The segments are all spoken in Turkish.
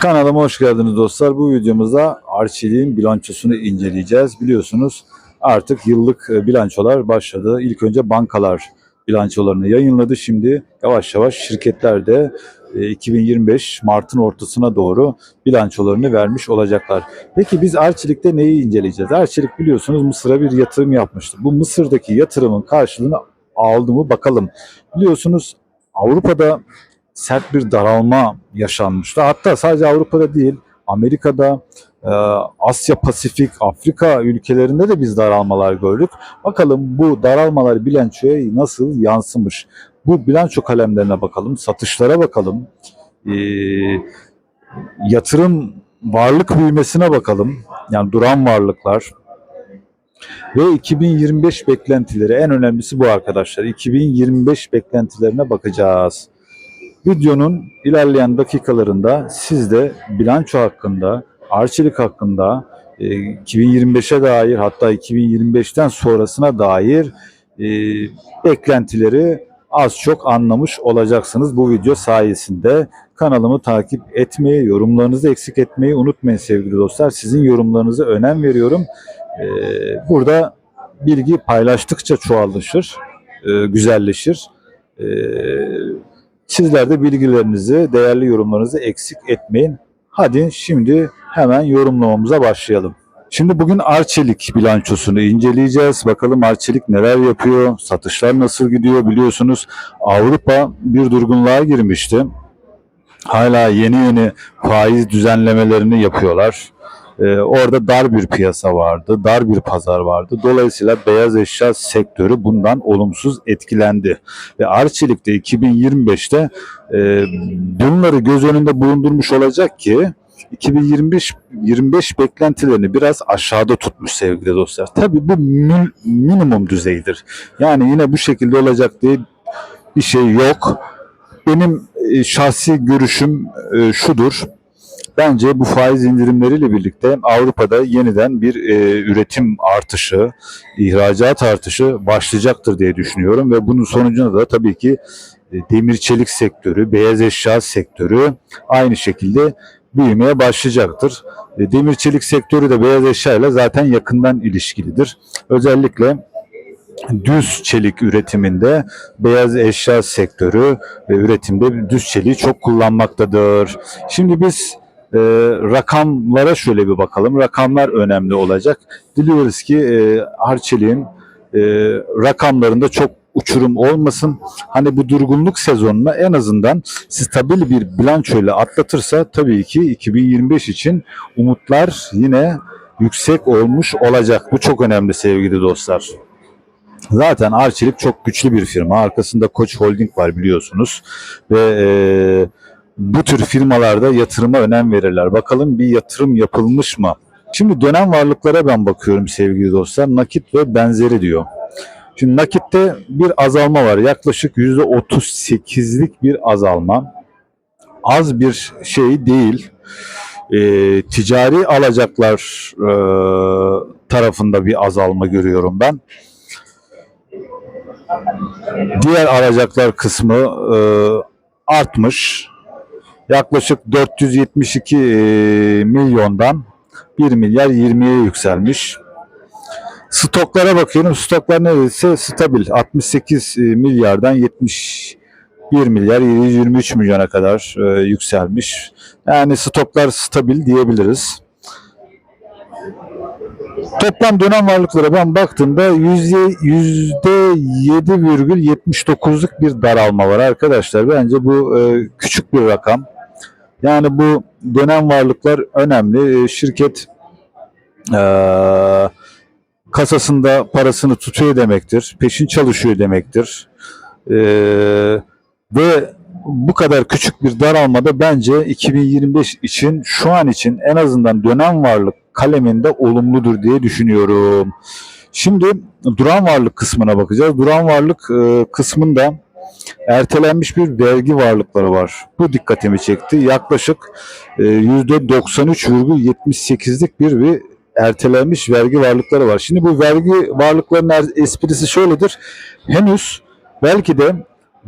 Kanalıma hoş geldiniz dostlar. Bu videomuzda Arçelik'in bilançosunu inceleyeceğiz. Biliyorsunuz artık yıllık e, bilançolar başladı. İlk önce bankalar bilançolarını yayınladı. Şimdi yavaş yavaş şirketler de e, 2025 Mart'ın ortasına doğru bilançolarını vermiş olacaklar. Peki biz Arçelik'te neyi inceleyeceğiz? Arçelik biliyorsunuz Mısır'a bir yatırım yapmıştı. Bu Mısır'daki yatırımın karşılığını aldı mı bakalım. Biliyorsunuz Avrupa'da sert bir daralma yaşanmıştı. Hatta sadece Avrupa'da değil, Amerika'da, e, Asya, Pasifik, Afrika ülkelerinde de biz daralmalar gördük. Bakalım bu daralmalar bilançoya nasıl yansımış? Bu bilanço kalemlerine bakalım, satışlara bakalım, e, yatırım varlık büyümesine bakalım. Yani duran varlıklar, ve 2025 beklentileri en önemlisi bu arkadaşlar. 2025 beklentilerine bakacağız. Videonun ilerleyen dakikalarında siz de bilanço hakkında, arçelik hakkında, e, 2025'e dair hatta 2025'ten sonrasına dair e, beklentileri az çok anlamış olacaksınız bu video sayesinde. Kanalımı takip etmeyi, yorumlarınızı eksik etmeyi unutmayın sevgili dostlar. Sizin yorumlarınıza önem veriyorum. E, burada bilgi paylaştıkça çoğalışır, e, güzelleşir. Sizler de bilgilerinizi, değerli yorumlarınızı eksik etmeyin. Hadi şimdi hemen yorumlamamıza başlayalım. Şimdi bugün Arçelik bilançosunu inceleyeceğiz. Bakalım Arçelik neler yapıyor, satışlar nasıl gidiyor biliyorsunuz. Avrupa bir durgunluğa girmişti. Hala yeni yeni faiz düzenlemelerini yapıyorlar. Ee, orada dar bir piyasa vardı, dar bir pazar vardı. Dolayısıyla beyaz eşya sektörü bundan olumsuz etkilendi. Ve Arçelik de 2025'te e, bunları göz önünde bulundurmuş olacak ki 2025 25 beklentilerini biraz aşağıda tutmuş sevgili dostlar. Tabii bu min- minimum düzeydir. Yani yine bu şekilde olacak diye bir şey yok. Benim e, şahsi görüşüm e, şudur. Bence bu faiz indirimleriyle birlikte Avrupa'da yeniden bir e, üretim artışı, ihracat artışı başlayacaktır diye düşünüyorum ve bunun sonucunda da tabii ki e, demir çelik sektörü, beyaz eşya sektörü aynı şekilde büyümeye başlayacaktır. E, demir çelik sektörü de beyaz eşya ile zaten yakından ilişkilidir. Özellikle düz çelik üretiminde beyaz eşya sektörü ve üretimde düz çeliği çok kullanmaktadır. Şimdi biz e, rakamlara şöyle bir bakalım. Rakamlar önemli olacak. Diliyoruz ki e, Arçelik'in e, rakamlarında çok uçurum olmasın. Hani bu durgunluk sezonuna en azından stabil bir bilançoyla atlatırsa tabii ki 2025 için umutlar yine yüksek olmuş olacak. Bu çok önemli sevgili dostlar. Zaten Arçelik çok güçlü bir firma. Arkasında Koç Holding var biliyorsunuz. Ve e, bu tür firmalarda yatırıma önem verirler. Bakalım bir yatırım yapılmış mı? Şimdi dönem varlıklara ben bakıyorum sevgili dostlar. Nakit ve benzeri diyor. Şimdi nakitte bir azalma var. Yaklaşık %38'lik bir azalma. Az bir şey değil. E, ticari alacaklar e, tarafında bir azalma görüyorum ben. Diğer alacaklar kısmı e, artmış. Yaklaşık 472 e, milyondan 1 milyar 20'ye yükselmiş. Stoklara bakıyorum. Stoklar neredeyse stabil. 68 e, milyardan 71 milyar 723 milyona kadar e, yükselmiş. Yani stoklar stabil diyebiliriz. Toplam dönem varlıklara ben baktığımda %7,79'luk bir daralma var arkadaşlar. Bence bu küçük bir rakam. Yani bu dönem varlıklar önemli. E, şirket e, kasasında parasını tutuyor demektir. Peşin çalışıyor demektir. E, ve bu kadar küçük bir daralmada bence 2025 için şu an için en azından dönem varlık kaleminde olumludur diye düşünüyorum. Şimdi duran varlık kısmına bakacağız. Duran varlık e, kısmında ertelenmiş bir vergi varlıkları var. Bu dikkatimi çekti. Yaklaşık e, %93,78'lik bir bir ertelenmiş vergi varlıkları var. Şimdi bu vergi varlıklarının er- esprisi şöyledir. Henüz belki de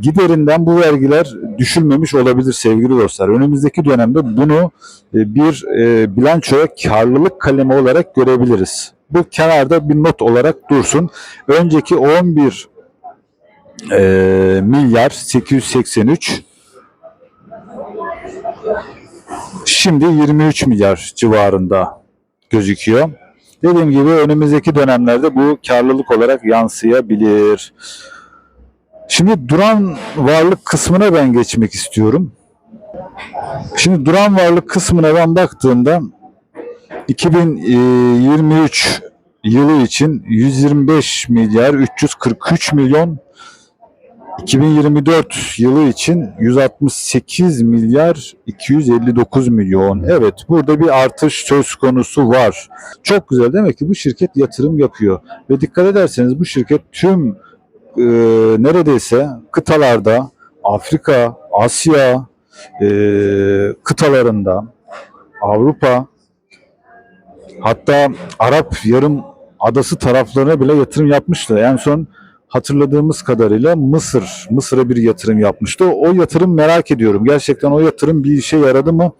giderinden bu vergiler düşülmemiş olabilir sevgili dostlar. Önümüzdeki dönemde bunu e, bir e, bilançoya karlılık kalemi olarak görebiliriz. Bu kenarda bir not olarak dursun. Önceki 11 e, milyar 883 şimdi 23 milyar civarında gözüküyor. Dediğim gibi önümüzdeki dönemlerde bu karlılık olarak yansıyabilir. Şimdi duran varlık kısmına ben geçmek istiyorum. Şimdi duran varlık kısmına ben baktığımda 2023 yılı için 125 milyar 343 milyon 2024 yılı için 168 milyar 259 milyon. Evet burada bir artış söz konusu var. Çok güzel demek ki bu şirket yatırım yapıyor. Ve dikkat ederseniz bu şirket tüm e, neredeyse kıtalarda Afrika, Asya e, kıtalarında Avrupa hatta Arap yarım adası taraflarına bile yatırım yapmıştı. En son hatırladığımız kadarıyla Mısır, Mısır'a bir yatırım yapmıştı. O yatırım merak ediyorum. Gerçekten o yatırım bir işe yaradı mı?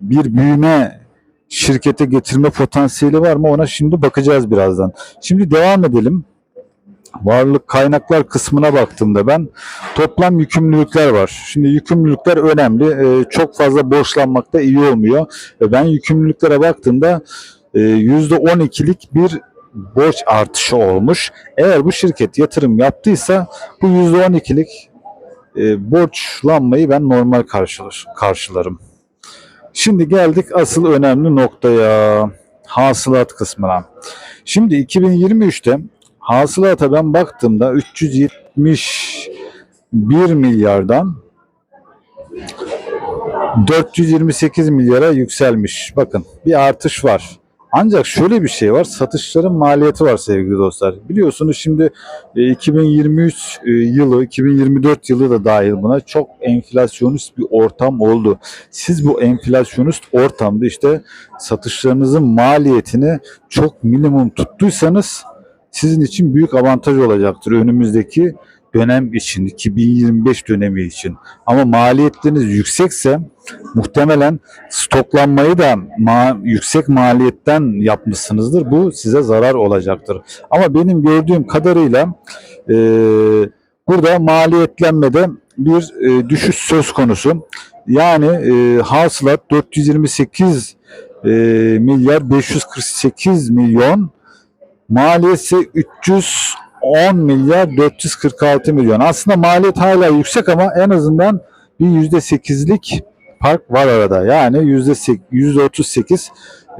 Bir büyüme şirkete getirme potansiyeli var mı? Ona şimdi bakacağız birazdan. Şimdi devam edelim. Varlık kaynaklar kısmına baktığımda ben toplam yükümlülükler var. Şimdi yükümlülükler önemli. Ee, çok fazla borçlanmak da iyi olmuyor. Ben yükümlülüklere baktığımda e, %12'lik bir borç artışı olmuş. Eğer bu şirket yatırım yaptıysa bu %12'lik e, borçlanmayı ben normal karşılar, karşılarım. Şimdi geldik asıl önemli noktaya. Hasılat kısmına. Şimdi 2023'te hasılata ben baktığımda 371 milyardan 428 milyara yükselmiş. Bakın bir artış var. Ancak şöyle bir şey var. Satışların maliyeti var sevgili dostlar. Biliyorsunuz şimdi e, 2023 e, yılı, 2024 yılı da dahil buna çok enflasyonist bir ortam oldu. Siz bu enflasyonist ortamda işte satışlarınızın maliyetini çok minimum tuttuysanız sizin için büyük avantaj olacaktır önümüzdeki dönem için, 2025 dönemi için. Ama maliyetleriniz yüksekse muhtemelen stoklanmayı da ma- yüksek maliyetten yapmışsınızdır. Bu size zarar olacaktır. Ama benim gördüğüm kadarıyla e, burada maliyetlenmede bir e, düşüş söz konusu. Yani e, hasılat 428 e, milyar 548 milyon maliyeti 310 milyar 446 milyon. Aslında maliyet hala yüksek ama en azından bir yüzde sekizlik fark var arada. Yani yüzde yüzde otuz sekiz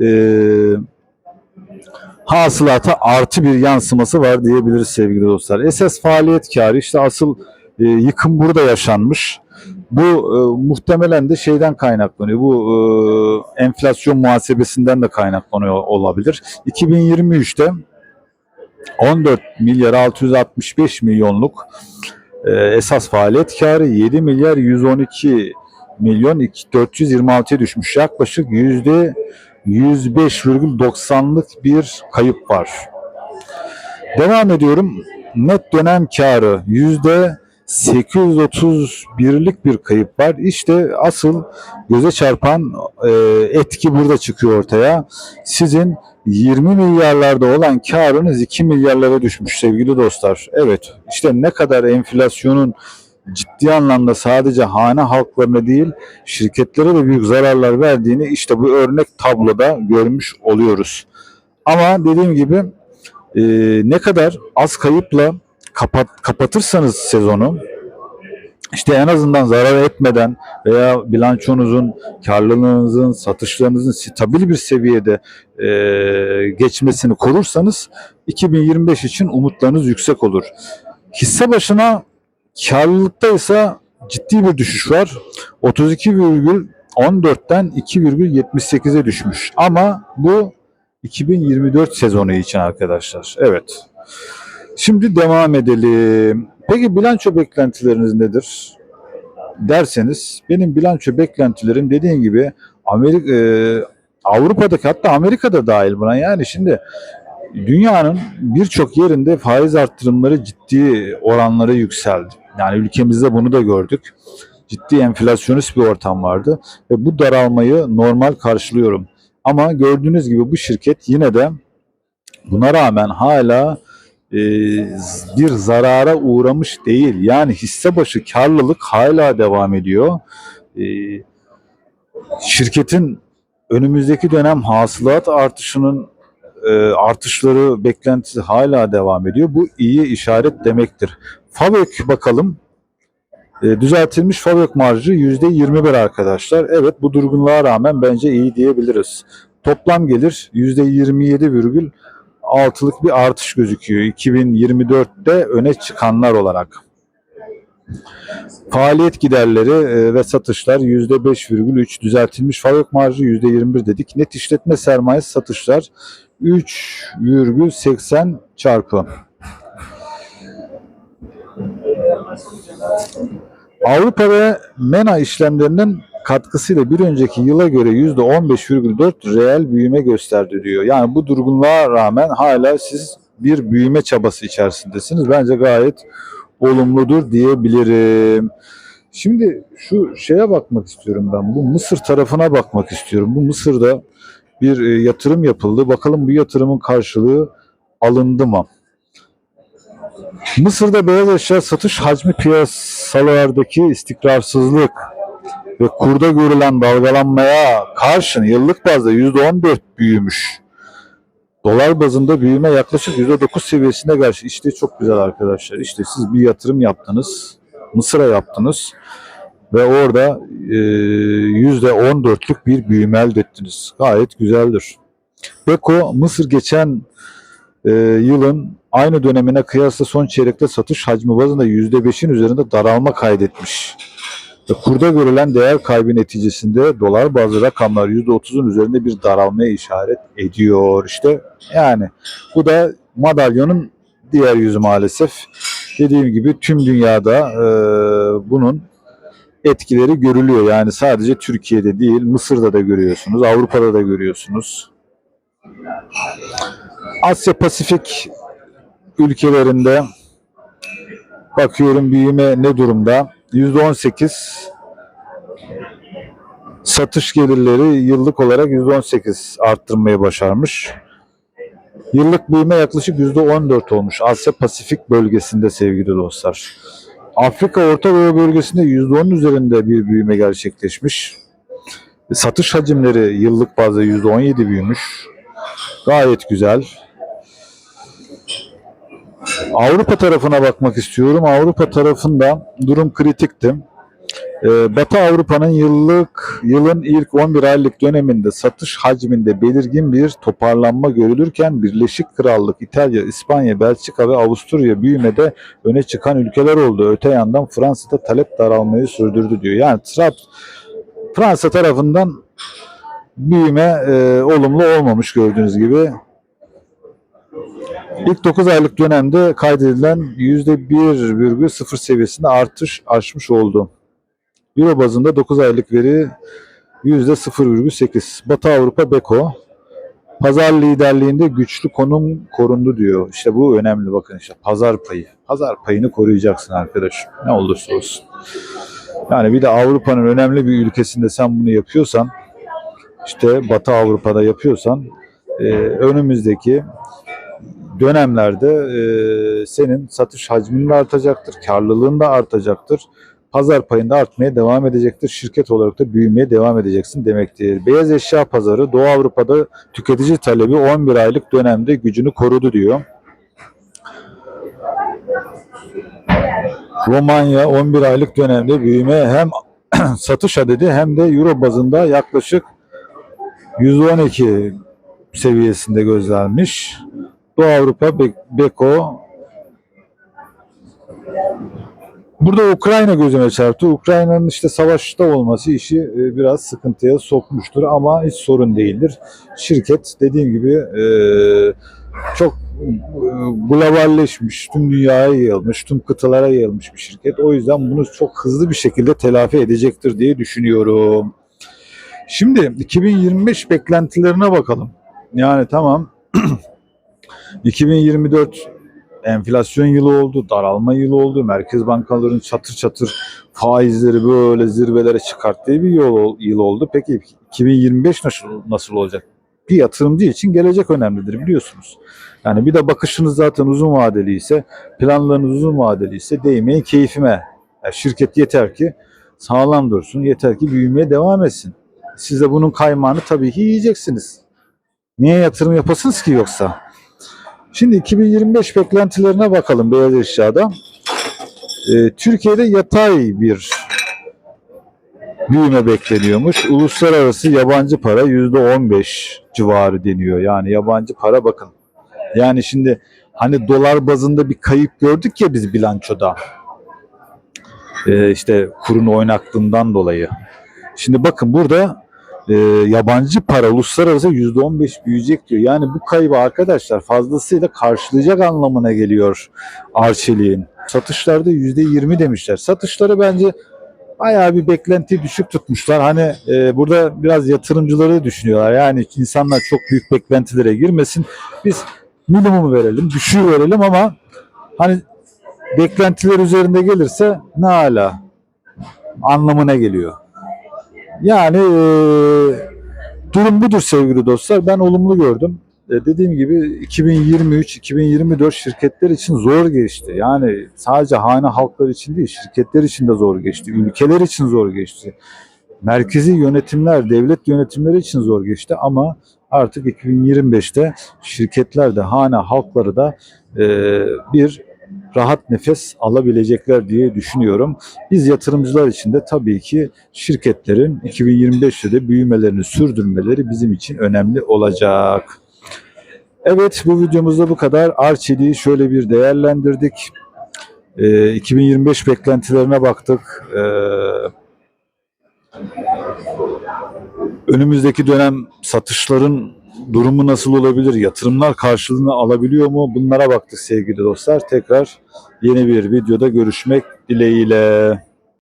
e, hasılata artı bir yansıması var diyebiliriz sevgili dostlar. Esas faaliyet karı işte asıl e, yıkım burada yaşanmış. Bu e, muhtemelen de şeyden kaynaklanıyor. Bu e, enflasyon muhasebesinden de kaynaklanıyor olabilir. 2023'te 14 milyar 665 milyonluk e, esas faaliyet karı 7 milyar 112 milyon 426'ya düşmüş. Yaklaşık yüzde 105,90'lık bir kayıp var. Devam ediyorum. Net dönem karı yüzde 831'lik bir kayıp var. İşte asıl göze çarpan e, etki burada çıkıyor ortaya. Sizin 20 milyarlarda olan karınız 2 milyarlara düşmüş sevgili dostlar. Evet işte ne kadar enflasyonun ciddi anlamda sadece hane halklarına değil şirketlere de büyük zararlar verdiğini işte bu örnek tabloda görmüş oluyoruz. Ama dediğim gibi e, ne kadar az kayıpla kapat, kapatırsanız sezonu işte en azından zarar etmeden veya bilançonuzun, karlılığınızın, satışlarınızın stabil bir seviyede e, geçmesini korursanız 2025 için umutlarınız yüksek olur. Hisse başına karlılıkta ise ciddi bir düşüş var. 32,14'ten 2,78'e düşmüş. Ama bu 2024 sezonu için arkadaşlar. Evet. Şimdi devam edelim. Peki bilanço beklentileriniz nedir? Derseniz benim bilanço beklentilerim dediğim gibi Amerika e, Avrupa'daki hatta Amerika'da dahil buna. Yani şimdi dünyanın birçok yerinde faiz arttırımları ciddi oranlara yükseldi. Yani ülkemizde bunu da gördük. Ciddi enflasyonist bir ortam vardı ve bu daralmayı normal karşılıyorum. Ama gördüğünüz gibi bu şirket yine de buna rağmen hala e, bir zarara uğramış değil. Yani hisse başı karlılık hala devam ediyor. E, şirketin önümüzdeki dönem hasılat artışının e, artışları beklentisi hala devam ediyor. Bu iyi işaret demektir. FAVÖK bakalım. E, düzeltilmiş FAVÖK marjı %21 arkadaşlar. Evet bu durgunluğa rağmen bence iyi diyebiliriz. Toplam gelir %27,6'lık bir artış gözüküyor 2024'te öne çıkanlar olarak. Faaliyet giderleri e, ve satışlar %5,3 düzeltilmiş FAVÖK marjı %21 dedik. Net işletme sermayesi satışlar 3,80 çarpı. Avrupa ve MENA işlemlerinin katkısıyla bir önceki yıla göre %15,4 reel büyüme gösterdi diyor. Yani bu durgunluğa rağmen hala siz bir büyüme çabası içerisindesiniz. Bence gayet olumludur diyebilirim. Şimdi şu şeye bakmak istiyorum ben. Bu Mısır tarafına bakmak istiyorum. Bu Mısır'da bir e, yatırım yapıldı. Bakalım bu yatırımın karşılığı alındı mı? Mısır'da beyaz eşya satış hacmi piyasalardaki istikrarsızlık ve kurda görülen dalgalanmaya karşın yıllık bazda %14 büyümüş. Dolar bazında büyüme yaklaşık %9 seviyesinde gelmiş. İşte çok güzel arkadaşlar. İşte siz bir yatırım yaptınız. Mısır'a yaptınız. Ve orada e, %14'lük bir büyüme elde ettiniz. Gayet güzeldir. Beko Mısır geçen e, yılın aynı dönemine kıyasla son çeyrekte satış hacmi bazında %5'in üzerinde daralma kaydetmiş. Kurda görülen değer kaybı neticesinde dolar bazı rakamlar %30'un üzerinde bir daralmaya işaret ediyor. İşte yani bu da madalyonun diğer yüzü maalesef. Dediğim gibi tüm dünyada e, bunun etkileri görülüyor. Yani sadece Türkiye'de değil, Mısır'da da görüyorsunuz, Avrupa'da da görüyorsunuz. Asya Pasifik ülkelerinde bakıyorum büyüme ne durumda? %18 satış gelirleri yıllık olarak %18 arttırmayı başarmış. Yıllık büyüme yaklaşık %14 olmuş Asya Pasifik bölgesinde sevgili dostlar. Afrika Orta Doğu bölgesinde %10'un üzerinde bir büyüme gerçekleşmiş. Satış hacimleri yıllık bazda %17 büyümüş. Gayet güzel. Avrupa tarafına bakmak istiyorum. Avrupa tarafında durum kritikti. Ee, Batı Avrupa'nın yıllık yılın ilk 11 aylık döneminde satış hacminde belirgin bir toparlanma görülürken Birleşik Krallık, İtalya, İspanya, Belçika ve Avusturya büyümede öne çıkan ülkeler oldu. Öte yandan Fransa'da talep daralmayı sürdürdü diyor. Yani Trab Fransa tarafından büyüme e, olumlu olmamış gördüğünüz gibi. İlk 9 aylık dönemde kaydedilen %1,0 seviyesinde artış aşmış oldu. Euro bazında 9 aylık veri %0,8. Batı Avrupa Beko pazar liderliğinde güçlü konum korundu diyor. İşte bu önemli bakın işte pazar payı. Pazar payını koruyacaksın arkadaş. Ne olursa olsun. Yani bir de Avrupa'nın önemli bir ülkesinde sen bunu yapıyorsan işte Batı Avrupa'da yapıyorsan e, önümüzdeki dönemlerde e, senin satış hacmin de artacaktır, karlılığın da artacaktır. Pazar payında artmaya devam edecektir. Şirket olarak da büyümeye devam edeceksin demektir. Beyaz eşya pazarı Doğu Avrupa'da tüketici talebi 11 aylık dönemde gücünü korudu diyor. Romanya 11 aylık dönemde büyüme hem satış adedi hem de euro bazında yaklaşık 112 seviyesinde gözlenmiş. Doğu Avrupa Be- Beko Burada Ukrayna gözüme çarptı. Ukrayna'nın işte savaşta olması işi e, biraz sıkıntıya sokmuştur ama hiç sorun değildir. Şirket dediğim gibi e, çok e, globalleşmiş, tüm dünyaya yayılmış, tüm kıtalara yayılmış bir şirket. O yüzden bunu çok hızlı bir şekilde telafi edecektir diye düşünüyorum. Şimdi 2025 beklentilerine bakalım. Yani tamam 2024 enflasyon yılı oldu, daralma yılı oldu. Merkez bankaların çatır çatır faizleri böyle zirvelere çıkarttığı bir yıl, yıl oldu. Peki 2025 nasıl, nasıl olacak? Bir yatırımcı için gelecek önemlidir biliyorsunuz. Yani bir de bakışınız zaten uzun vadeli ise, planlarınız uzun vadeli ise değmeyin keyfime. Yani şirket yeter ki sağlam dursun, yeter ki büyümeye devam etsin. Siz de bunun kaymağını tabii ki yiyeceksiniz. Niye yatırım yapasınız ki yoksa? Şimdi 2025 beklentilerine bakalım beyaz eşyada. Ee, Türkiye'de yatay bir büyüme bekleniyormuş. Uluslararası yabancı para %15 civarı deniyor. Yani yabancı para bakın. Yani şimdi hani dolar bazında bir kayıp gördük ya biz bilançoda. Ee, işte kurun oynaklığından dolayı. Şimdi bakın burada e, yabancı para uluslararası %15 büyüyecek diyor. Yani bu kaybı arkadaşlar fazlasıyla karşılayacak anlamına geliyor Arçelik'in. Satışlarda %20 demişler. Satışları bence bayağı bir beklenti düşük tutmuşlar. Hani e, burada biraz yatırımcıları düşünüyorlar. Yani insanlar çok büyük beklentilere girmesin. Biz minimumu verelim, düşüğü verelim ama hani beklentiler üzerinde gelirse ne ala anlamına geliyor. Yani e, durum budur sevgili dostlar. Ben olumlu gördüm. E, dediğim gibi 2023-2024 şirketler için zor geçti. Yani sadece hane halkları için değil, şirketler için de zor geçti. Ülkeler için zor geçti. Merkezi yönetimler, devlet yönetimleri için zor geçti ama artık 2025'te şirketler de hane halkları da e, bir rahat nefes alabilecekler diye düşünüyorum. Biz yatırımcılar için de tabii ki şirketlerin 2025'te de büyümelerini sürdürmeleri bizim için önemli olacak. Evet bu videomuzda bu kadar. Arçelik'i şöyle bir değerlendirdik. Ee, 2025 beklentilerine baktık. Ee, önümüzdeki dönem satışların durumu nasıl olabilir? Yatırımlar karşılığını alabiliyor mu? Bunlara baktık sevgili dostlar. Tekrar yeni bir videoda görüşmek dileğiyle.